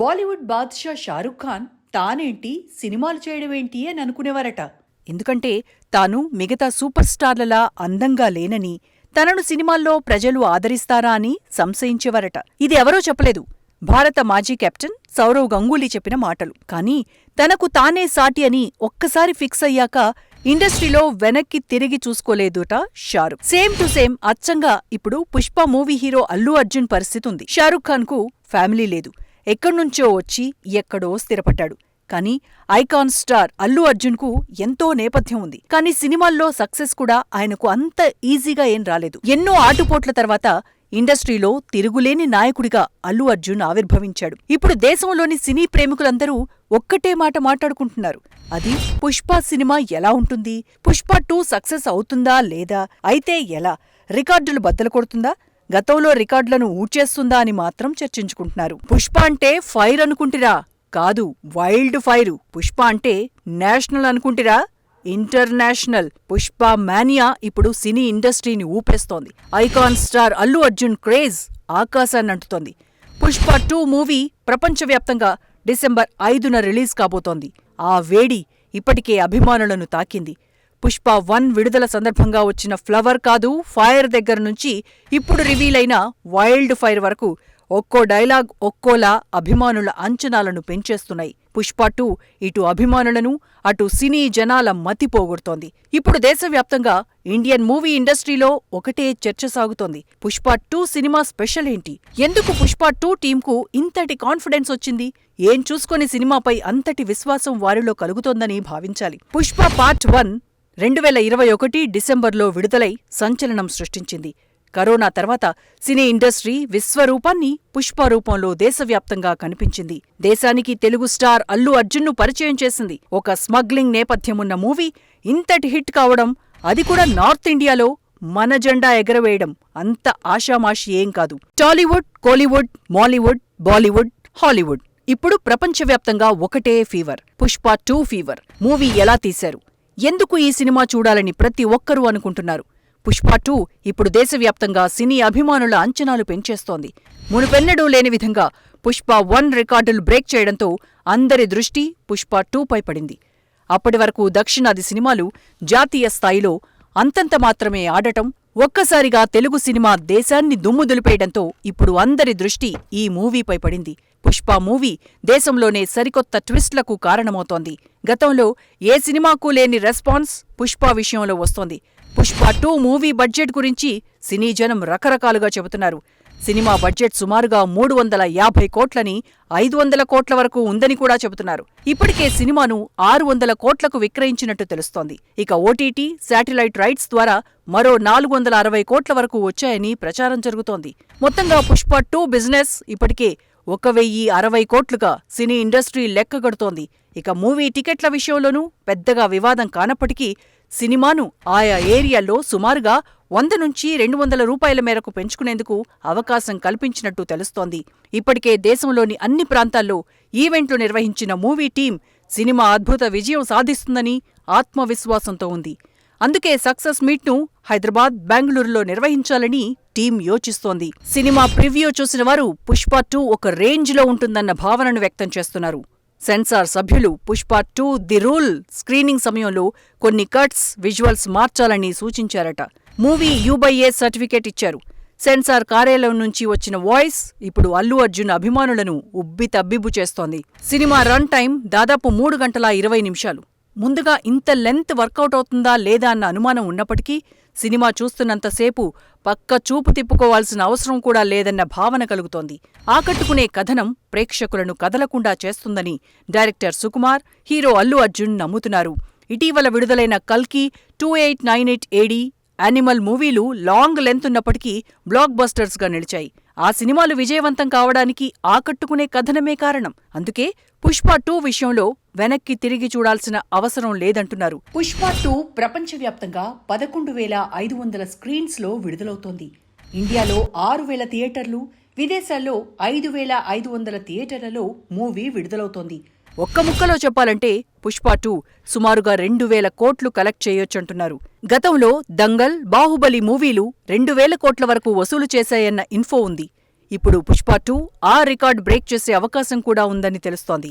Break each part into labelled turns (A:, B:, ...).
A: బాలీవుడ్ బాద్షా షారుఖ్ ఖాన్ తానేంటి సినిమాలు చేయడమేంటి అని అనుకునేవారట. ఎందుకంటే తాను మిగతా సూపర్ స్టార్లలా అందంగా లేనని తనను సినిమాల్లో ప్రజలు ఆదరిస్తారా అని సంశయించేవారట. ఇది ఎవరో చెప్పలేదు. భారత మాజీ కెప్టెన్ సౌరవ్ గంగూలీ చెప్పిన మాటలు. కానీ తనకు తానే సాటి అని ఒక్కసారి ఫిక్స్ అయ్యాక ఇండస్ట్రీలో వెనక్కి తిరిగి చూసుకోలేదుట షారుఖ్. సేమ్ టు సేమ్ అచ్చంగా ఇప్పుడు పుష్ప మూవీ హీరో అల్లు అర్జున్ పరిస్థితి ఉంది. షారుఖ్ ఖాన్కు ఫ్యామిలీ లేదు. ఎక్కడ్నుంచో వచ్చి ఎక్కడో స్థిరపడ్డాడు. కానీ ఐకాన్ స్టార్ అల్లు అర్జున్కు ఎంతో నేపథ్యం ఉంది. కానీ సినిమాల్లో సక్సెస్ కూడా ఆయనకు అంత ఈజీగా ఏం రాలేదు. ఎన్నో ఆటుపోట్ల తర్వాత ఇండస్ట్రీలో తిరుగులేని నాయకుడిగా అల్లు అర్జున్ ఆవిర్భవించాడు. ఇప్పుడు దేశంలోని సినీ ప్రేమికులందరూ ఒక్కటే మాట మాట్లాడుకుంటున్నారు. అది పుష్ప సినిమా ఎలా ఉంటుంది? పుష్ప టూ సక్సెస్ అవుతుందా లేదా? అయితే ఎలా? రికార్డులు బద్దలు కొడుతుందా? గతంలో రికార్డులను ఊడ్చేస్తుందా అని మాత్రం చర్చించుకుంటున్నారు. పుష్ప అంటే ఫైర్ అనుకుంటిరా. కాదు వైల్డ్ ఫైరు. పుష్ప అంటే నేషనల్ అనుకుంటిరా. ఇంటర్నేషనల్. పుష్ప మానియా ఇప్పుడు సినీ ఇండస్ట్రీని ఊపేస్తోంది. Icon star Allu Arjun craze ఆకాశాన్ని అంటుతోంది. పుష్ప టూ మూవీ ప్రపంచవ్యాప్తంగా డిసెంబర్ ఐదున రిలీజ్ కాబోతోంది. ఆ వేడి ఇప్పటికే అభిమానులను తాకింది. పుష్ప వన్ విడుదల సందర్భంగా వచ్చిన ఫ్లవర్ కాదు ఫైర్ దగ్గర నుంచి ఇప్పుడు రివీలైన వైల్డ్ ఫైర్ వరకు ఒక్కో డైలాగ్ ఒక్కోలా అభిమానుల అంచనాలను పెంచేస్తున్నాయి. పుష్ప టూ ఇటు అభిమానులను అటు సినీ జనాల మతి పోగొడుతోంది. ఇప్పుడు దేశవ్యాప్తంగా ఇండియన్ మూవీ ఇండస్ట్రీలో ఒకటే చర్చ సాగుతోంది. పుష్ప టూ సినిమా స్పెషల్ ఏంటి? ఎందుకు పుష్ప టూ టీంకు ఇంతటి కాన్ఫిడెన్స్ వచ్చింది? ఏం చూసుకొని సినిమాపై అంతటి విశ్వాసం వారిలో కలుగుతోందని భావించాలి. పుష్ప పార్ట్ వన్ రెండు వేల ఇరవై ఒకటి డిసెంబర్లో విడుదలై సంచలనం సృష్టించింది. కరోనా తర్వాత సినీ ఇండస్ట్రీ విశ్వరూపాన్ని పుష్ప రూపంలో దేశవ్యాప్తంగా కనిపించింది. దేశానికి తెలుగు స్టార్ అల్లు అర్జున్ను పరిచయం చేసింది. ఒక స్మగ్లింగ్ నేపథ్యమున్న మూవీ ఇంతటి హిట్ కావడం అది కూడా నార్త్ ఇండియాలో మన జెండా ఎగరవేయడం అంత ఆషామాషి ఏం కాదు. టాలీవుడ్ కోలీవుడ్ మాలీవుడ్ బాలీవుడ్ హాలీవుడ్. ఇప్పుడు ప్రపంచవ్యాప్తంగా ఒకటే fever Pushpa two fever. Movie ఎలా తీశారు? ఎందుకు ఈ సినిమా చూడాలని ప్రతి ఒక్కరూ అనుకుంటున్నారు. పుష్ప టూ ఇప్పుడు దేశవ్యాప్తంగా సినీ అభిమానుల అంచనాలు పెంచేస్తోంది. మునుపెన్నడూ లేని విధంగా పుష్ప వన్ రికార్డులు బ్రేక్ చేయడంతో అందరి దృష్టి పుష్ప టూపై పడింది. అప్పటి వరకు దక్షిణాది సినిమాలు జాతీయ స్థాయిలో అంతంత మాత్రమే ఆడటం ఒక్కసారిగా తెలుగు సినిమా దేశాన్ని దుమ్ము దులిపేయడంతో ఇప్పుడు అందరి దృష్టి ఈ మూవీపై పడింది. పుష్ప మూవీ దేశంలోనే సరికొత్త ట్విస్ట్లకు కారణమవుతోంది. గతంలో ఏ సినిమాకు లేని రెస్పాన్స్ పుష్ప విషయంలో వస్తోంది. పుష్ప టూ మూవీ బడ్జెట్ గురించి సినీ జనం రకరకాలుగా చెబుతున్నారు. సినిమా బడ్జెట్ సుమారుగా మూడు వందల యాభై కోట్లని ఐదు వందల కోట్ల వరకు ఉందని కూడా చెబుతున్నారు. ఇప్పటికే సినిమాను ఆరు వందల కోట్లకు విక్రయించినట్టు తెలుస్తోంది. ఇక ఓటీటీ శాటిలైట్ రైట్స్ ద్వారా మరో నాలుగు వందల అరవై కోట్ల వరకు వచ్చాయని ప్రచారం జరుగుతోంది. మొత్తంగా పుష్ప టూ బిజినెస్ ఇప్పటికే ఒక వెయ్యి అరవై కోట్లుగా సినీ ఇండస్ట్రీ లెక్కగడుతోంది ఇక మూవీ టికెట్ల విషయంలోనూ పెద్దగా వివాదం కానప్పటికీ సినిమాను ఆయా ఏరియాల్లో సుమారుగా వంద నుంచి రెండు వందల రూపాయల మేరకు పెంచుకునేందుకు అవకాశం కల్పించినట్టు తెలుస్తోంది. ఇప్పటికే దేశంలోని అన్ని ప్రాంతాల్లో ఈవెంట్లు నిర్వహించిన మూవీ టీం సినిమా అద్భుత విజయం సాధిస్తుందని ఆత్మవిశ్వాసంతో ఉంది. అందుకే సక్సెస్ మీట్ను హైదరాబాద్ బెంగళూరులో నిర్వహించాలని టీం యోచిస్తోంది. సినిమా ప్రివ్యూ చూసిన వారు పుష్ప టూ ఒక రేంజ్లో ఉంటుందన్న భావనను వ్యక్తం చేస్తున్నారు. సెన్సార్ సభ్యులు Pushpa two the rule screening సమయంలో కొన్ని కట్స్ విజువల్స్ మార్చాలని సూచించారట. Movie U by A certificate ఇచ్చారు. సెన్సార్ కార్యాలయం నుంచి వచ్చిన వాయిస్ ఇప్పుడు అల్లు అర్జున్ అభిమానులను ఉబ్బి తబ్బిబ్బు చేస్తోంది. సినిమా రన్ టైం దాదాపు మూడు గంటల ఇరవై నిమిషాలు. ముందుగా ఇంత లెంత్ వర్కౌట్ అవుతుందా లేదా అన్న అనుమానం ఉన్నప్పటికీ సినిమా చూస్తున్నంతసేపు పక్క చూపు తిప్పుకోవాల్సిన అవసరం కూడా లేదన్న భావన కలుగుతోంది. ఆకట్టుకునే కథనం ప్రేక్షకులను కదలకుండా చేస్తుందని డైరెక్టర్ సుకుమార్ హీరో అల్లు అర్జున్ నమ్ముతున్నారు. ఇటీవల విడుదలైన కల్కి two eight nine eight AD Animal మూవీలు లాంగ్ లెంత్ ఉన్నప్పటికీ బ్లాక్ బస్టర్స్గా నిలిచాయి. ఆ సినిమాలు విజయవంతం కావడానికి ఆకట్టుకునే కథనమే కారణం. అందుకే పుష్ప టూ విషయంలో వెనక్కి తిరిగి చూడాల్సిన అవసరం లేదంటున్నారు. పుష్ప టూ ప్రపంచవ్యాప్తంగా పదకొండు వేల ఐదు వందల స్క్రీన్స్లో విడుదలవుతోంది. ఇండియాలో ఆరు వేల థియేటర్లు విదేశాల్లో ఐదు వేల ఐదు వందల థియేటర్లలో మూవీ విడుదలవుతోంది. ఒక్క ముక్కలో చెప్పాలంటే పుష్ప టూ సుమారుగా రెండు వేల కోట్లు కలెక్ట్ చేయొచ్చంటున్నారు. గతంలో దంగల్ బాహుబలి మూవీలు రెండు వేల కోట్ల వరకు వసూలు చేశాయన్న ఇన్ఫో ఉంది. ఇప్పుడు పుష్ప టూ ఆ రికార్డ్ బ్రేక్ చేసే అవకాశం కూడా ఉందని తెలుస్తోంది.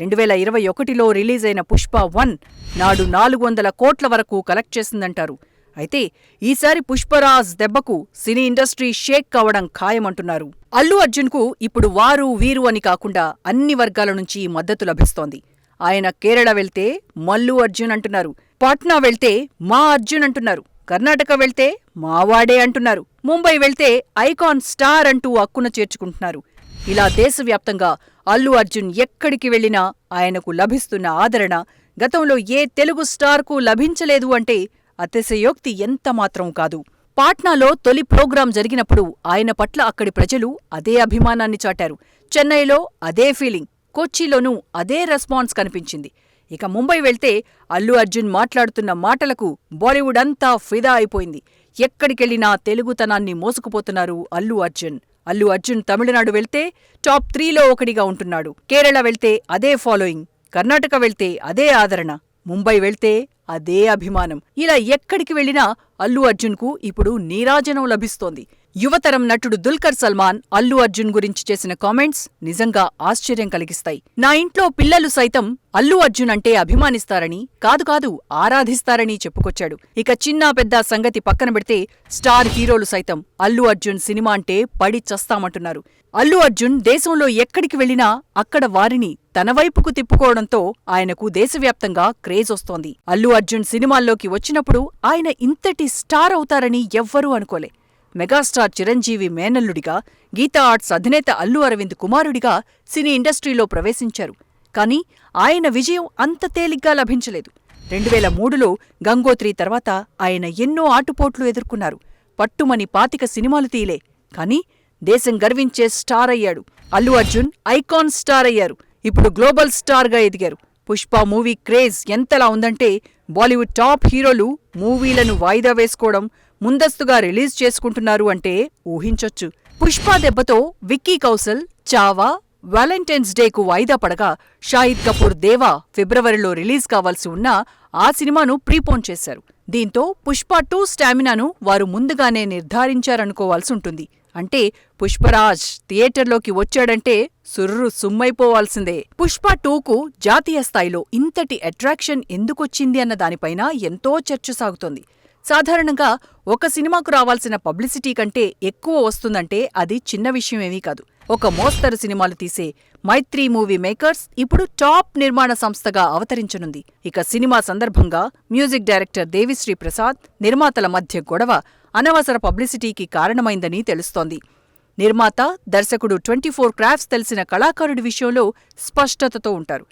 A: రెండు వేల ఇరవై ఒకటిలో రిలీజ్ అయిన పుష్ప వన్ నాడు నాలుగు వందల కోట్ల వరకు కలెక్ట్ చేసిందంటారు. అయితే ఈసారి పుష్పరాజ్ దెబ్బకు సినీ ఇండస్ట్రీ షేక్ కావడం ఖాయమంటున్నారు. అల్లు అర్జున్కు ఇప్పుడు వారు వీరు అని కాకుండా అన్ని వర్గాల నుంచి మద్దతు లభిస్తోంది. ఆయన కేరళ వెళ్తే మల్లు అర్జున్ అంటున్నారు. పాట్నా వెళ్తే మా అర్జున్ అంటున్నారు. కర్ణాటక వెళ్తే మావాడే అంటున్నారు. ముంబై వెళ్తే ఐకాన్ స్టార్ అంటూ అక్కున చేర్చుకుంటున్నారు. ఇలా దేశవ్యాప్తంగా అల్లు అర్జున్ ఎక్కడికి వెళ్ళినా ఆయనకు లభిస్తున్న ఆదరణ గతంలో ఏ తెలుగు స్టార్కు లభించలేదు అంటే అతిశయోక్తి ఎంతమాత్రం కాదు. పాట్నాలో తొలి ప్రోగ్రాం జరిగినప్పుడు ఆయన పట్ల అక్కడి ప్రజలు అదే అభిమానాన్ని చాటారు. చెన్నైలో అదే ఫీలింగ్. కొచ్చిలోనూ అదే రెస్పాన్స్ కనిపించింది. ఇక ముంబై వెళ్తే అల్లు అర్జున్ మాట్లాడుతున్న మాటలకు బాలీవుడ్ అంతా ఫిదా అయిపోయింది. ఎక్కడికెళ్ళినా తెలుగుతనాన్ని మోసుకుపోతున్నారు అల్లు అర్జున్. అల్లు అర్జున్ తమిళనాడు వెళ్తే టాప్ త్రీలో ఒకటిగా ఉంటున్నాడు. కేరళ వెళ్తే అదే ఫాలోయింగ్. కర్ణాటక వెళ్తే అదే ఆదరణ. ముంబై వెళ్తే అదే అభిమానం. ఇలా ఎక్కడికి వెళ్ళినా అల్లు అర్జున్కు ఇప్పుడు నీరాజనం లభిస్తోంది. యువతరం నటుడు దుల్కర్ సల్మాన్ అల్లు అర్జున్ గురించి చేసిన కామెంట్స్ నిజంగా ఆశ్చర్యం కలిగిస్తాయి. నా ఇంట్లో పిల్లలు సైతం అల్లు అర్జున్ అంటే అభిమానిస్తారని కాదు కాదు ఆరాధిస్తారని చెప్పుకొచ్చాడు. ఇక చిన్న పెద్ద సంగతి పక్కన పెడితే స్టార్ హీరోలు సైతం అల్లు అర్జున్ సినిమా అంటే పడి చస్తామంటున్నారు. అల్లు అర్జున్ దేశంలో ఎక్కడికి వెళ్ళినా అక్కడ వారిని తన వైపుకు తిప్పుకోవడంతో ఆయనకు దేశవ్యాప్తంగా క్రేజ్ వస్తోంది. అల్లు అర్జున్ సినిమాల్లోకి వచ్చినప్పుడు ఆయన ఇంతటి స్టార్ అవుతారని ఎవ్వరూ అనుకోలే. మెగాస్టార్ చిరంజీవి మేనల్లుడిగా గీతా ఆర్ట్స్ అధినేత అల్లు అరవింద్ కుమారుడిగా సినీ ఇండస్ట్రీలో ప్రవేశించారు. కానీ ఆయన విజయం అంత తేలిగ్గా లభించలేదు. రెండు వేల మూడులో గంగోత్రి తర్వాత ఆయన ఎన్నో ఆటుపోట్లు ఎదుర్కొన్నారు. పట్టుమని పాతిక సినిమాలు తీయలే కానీ దేశం గర్వించే స్టార్ అయ్యాడు. అల్లు అర్జున్ ఐకాన్ స్టార్ అయ్యారు. ఇప్పుడు గ్లోబల్ స్టార్గా ఎదిగారు. పుష్ప మూవీ క్రేజ్ ఎంతలా ఉందంటే బాలీవుడ్ టాప్ హీరోలు మూవీలను వాయిదా వేసుకోవడం ముందస్తుగా రిలీజ్ చేసుకుంటున్నారు అంటే ఊహించొచ్చు. పుష్ప దెబ్బతో విక్కీ కౌశల్ చావా వ్యాలంటైన్స్ డేకు వాయిదా పడగా షాహిద్ కపూర్ దేవా ఫిబ్రవరిలో రిలీజ్ కావాల్సి ఉన్నా ఆ సినిమాను ప్రీపోన్ చేశారు. దీంతో పుష్ప టూ స్టామినాను వారు ముందుగానే నిర్ధారించారనుకోవాల్సి ఉంటుంది అంటే పుష్పరాజ్ థియేటర్లోకి వచ్చాడంటే సుర్రు సుమ్మైపోవాల్సిందే పుష్ప టూకు జాతీయ స్థాయిలో ఇంతటి అట్రాక్షన్ ఎందుకొచ్చింది అన్న దానిపైన ఎంతో చర్చ సాగుతోంది. సాధారణంగా ఒక సినిమాకు రావాల్సిన పబ్లిసిటీ కంటే ఎక్కువ వస్తుందంటే అది చిన్న విషయమేమీ కాదు. ఒక మోస్తరు సినిమాలు తీసే మైత్రి మూవీ మేకర్స్ ఇప్పుడు టాప్ నిర్మాణ సంస్థగా అవతరించనుంది. ఇక సినిమా సందర్భంగా మ్యూజిక్ డైరెక్టర్ దేవిశ్రీ ప్రసాద్ నిర్మాతల మధ్య గొడవ అనవసర పబ్లిసిటీకి కారణమైందని తెలుస్తోంది. నిర్మాత దర్శకుడు ట్వంటీ ఫోర్ క్రాఫ్ట్స్ తెలిసిన కళాకారుడి విషయంలో స్పష్టతతో ఉంటారు.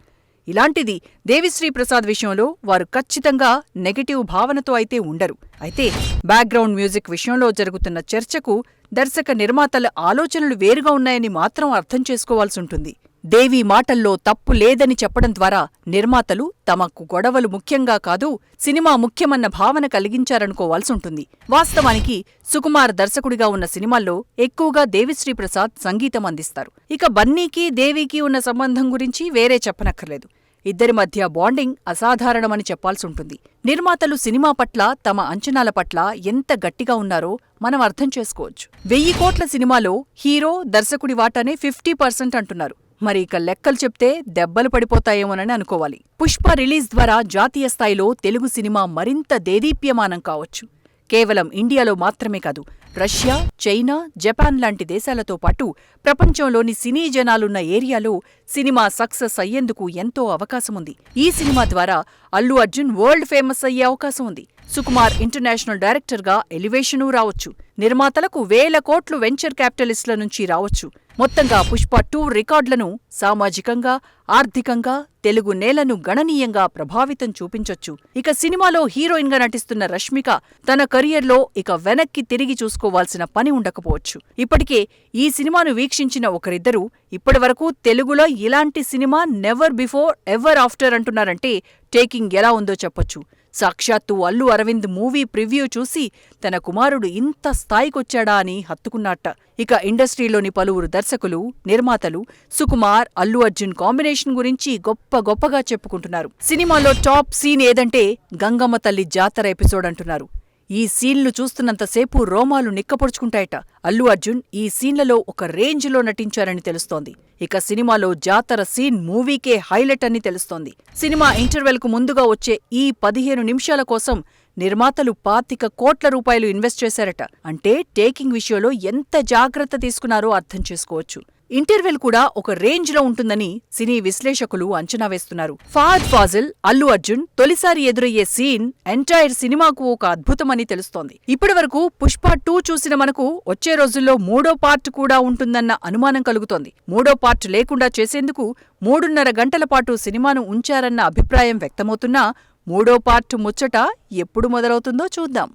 A: ఇలాంటిది దేవిశ్రీ ప్రసాద్ విషయంలో వారు ఖచ్చితంగా నెగటివ్ భావనతో అయితే ఉండరు. అయితే బ్యాక్గ్రౌండ్ మ్యూజిక్ విషయంలో జరుగుతున్న చర్చకు దర్శక నిర్మాతల ఆలోచనలు వేరుగా ఉన్నాయని మాత్రం అర్థం చేసుకోవాల్సి ఉంటుంది. దేవి మాటల్లో తప్పు లేదని చెప్పడం ద్వారా నిర్మాతలు తమకు గొడవలు ముఖ్యంగా కాదు సినిమా ముఖ్యమన్న భావన కలిగించారనుకోవాల్సి ఉంటుంది. వాస్తవానికి సుకుమార్ దర్శకుడిగా ఉన్న సినిమాల్లో ఎక్కువగా దేవిశ్రీ ప్రసాద్ సంగీతం అందిస్తారు. ఇక బన్నీకి దేవికి ఉన్న సంబంధం గురించి వేరే చెప్పనక్కర్లేదు. ఇద్దరి మధ్య బాండింగ్ అసాధారణమని చెప్పాల్సి ఉంటుంది నిర్మాతలు సినిమా పట్ల తమ అంచనాల పట్ల ఎంత గట్టిగా ఉన్నారో మనం అర్థం చేసుకోవచ్చు. వెయ్యి కోట్ల సినిమాలో హీరో దర్శకుడి వాటానే ఫిఫ్టీ పర్సెంట్ అంటున్నారు. మరి ఇక లెక్కలు చెప్తే దెబ్బలు పడిపోతాయేమోనని అనుకోవాలి. పుష్ప రిలీజ్ ద్వారా జాతీయ స్థాయిలో తెలుగు సినిమా మరింత దేదీప్యమానం కావచ్చు. కేవలం ఇండియాలో మాత్రమే కాదు రష్యా చైనా జపాన్ లాంటి దేశాలతో పాటు ప్రపంచంలోని సినీ జనాలున్న ఏరియాలో సినిమా సక్సెస్ అయ్యేందుకు ఎంతో అవకాశముంది. ఈ సినిమా ద్వారా అల్లు అర్జున్ వరల్డ్ ఫేమస్ అయ్యే అవకాశం ఉంది సుకుమార్ ఇంటర్నేషనల్ డైరెక్టర్గా ఎలివేషను రావచ్చు. నిర్మాతలకు వేల కోట్లు వెంచర్ క్యాపిటలిస్టుల నుంచి రావచ్చు. మొత్తంగా పుష్ప టూ రికార్డులను సామాజికంగా ఆర్థికంగా తెలుగు నేలను గణనీయంగా ప్రభావితం చూపించొచ్చు. ఇక సినిమాలో హీరోయిన్గా నటిస్తున్న రష్మిక తన కెరియర్లో ఇక వెనక్కి తిరిగి చూసుకోవాల్సిన పని ఉండకపోవచ్చు. ఇప్పటికే ఈ సినిమాను వీక్షించిన ఒకరిద్దరూ ఇప్పటివరకు తెలుగులో ఇలాంటి cinema never before ever after అంటున్నారంటే టేకింగ్ ఎలా ఉందో చెప్పొచ్చు. సాక్షాత్తు అల్లు అరవింద్ మూవీ ప్రివ్యూ చూసి తన కుమారుడు ఇంత స్థాయికొచ్చాడా అని హత్తుకున్నట్ట ఇక ఇండస్ట్రీలోని పలువురు దర్శకులు నిర్మాతలు సుకుమార్ అల్లు అర్జున్ కాంబినేషన్ గురించి గొప్ప గొప్పగా చెప్పుకుంటున్నారు. సినిమాలో టాప్ సీన్ ఏదంటే గంగమ్మ తల్లి జాతర ఎపిసోడ్ అంటున్నారు. ఈ సీన్లు చూస్తున్నంతసేపు రోమాలు నిక్కపొడుచుకుంటాయట. అల్లు అర్జున్ ఈ సీన్లలో ఒక రేంజ్లో నటించారని తెలుస్తోంది. ఇక సినిమాలో జాతర సీన్ మూవీకే హైలైట్ అని తెలుస్తోంది. సినిమా ఇంటర్వెల్కు ముందుగా వచ్చే ఈ పదిహేను నిమిషాల కోసం నిర్మాతలు పాతిక కోట్ల రూపాయలు ఇన్వెస్ట్ చేశారట. అంటే టేకింగ్ విషయంలో ఎంత జాగ్రత్త తీసుకున్నారో అర్థం చేసుకోవచ్చు. ఇంటర్వెల్ కూడా ఒక రేంజ్లో ఉంటుందని సినీ విశ్లేషకులు అంచనా వేస్తున్నారు. ఫాద్ ఫాజిల్ అల్లు అర్జున్ తొలిసారి ఎదురయ్యే సీన్ ఎంటైర్ సినిమాకు ఒక అద్భుతమని తెలుస్తోంది. ఇప్పటివరకు పుష్ప టూ చూసిన మనకు వచ్చే రోజుల్లో మూడో పార్ట్ కూడా ఉంటుందన్న అనుమానం కలుగుతోంది. మూడో పార్ట్ లేకుండా చేసేందుకు మూడున్నర గంటల పాటు సినిమాను ఉంచారన్న అభిప్రాయం వ్యక్తమవుతున్నా మూడో పార్ట్ ముచ్చట ఎప్పుడు మొదలవుతుందో చూద్దాం.